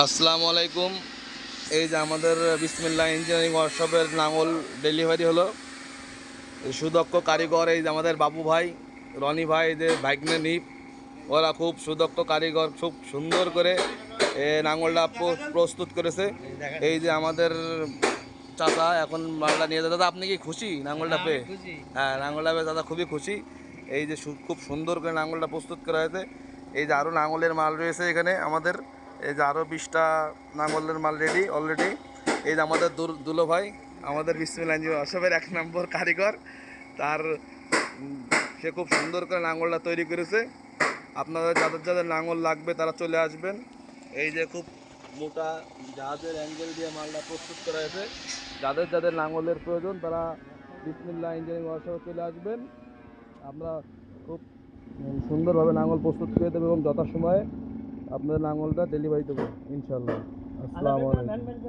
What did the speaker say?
আসসালামু আলাইকুম। এই যে আমাদের বিসমিল্লা ইঞ্জিনিয়ারিং ওয়ার্কশপের লাঙল ডেলিভারি হলো। সুদক্ষ কারিগর এই যে আমাদের বাবু ভাই রনি ভাই এই যে ভাইগনে নিপ ওরা খুব সুদক্ষ কারিগর খুব সুন্দর করে এ লাঙলটা প্র- প্রস্তুত করেছে। এই যে আমাদের চাচা এখন মালটা নিয়ে দাদা আপনি কি খুশি লাঙলটা পেয়ে? হ্যাঁ লাঙলটা পেয়ে দাদা খুবই খুশি। এই যে খুব সুন্দর করে লাঙলটা প্রস্তুত করা হয়েছে। এই যে আরও লাঙলের মাল রয়েছে এখানে আমাদের। এই যে আরও বিশটা লাঙলের মাল রেডি অলরেডি এই যে আমাদের দুল- ভাই, আমাদের বিসমিল আঞ্জি অসবের এক নম্বর কারিগর। তার সে খুব সুন্দর করে লাঙলটা তৈরি করেছে। আপনাদের যাদের যাদের লাঙল লাগবে তারা চলে আসবেন। এই যে খুব মোটা জাহাজের অ্যাঙ্গেল দিয়ে মালটা প্রস্তুত করা হয়েছে। যাদের যাদের লাঙলের প্রয়োজন তারা বিসমিল্লা ইঞ্জিনিয়ারিং ওয়ার্কশপে চলে আসবেন। আমরা খুব সুন্দরভাবে লাঙল প্রস্তুত করে দেবো এবং যথাসময়ে আপনাদের লাঙলটা ডেলিভারি দেবো ইনশাল্লাহ আসসালামু আলাইকুম।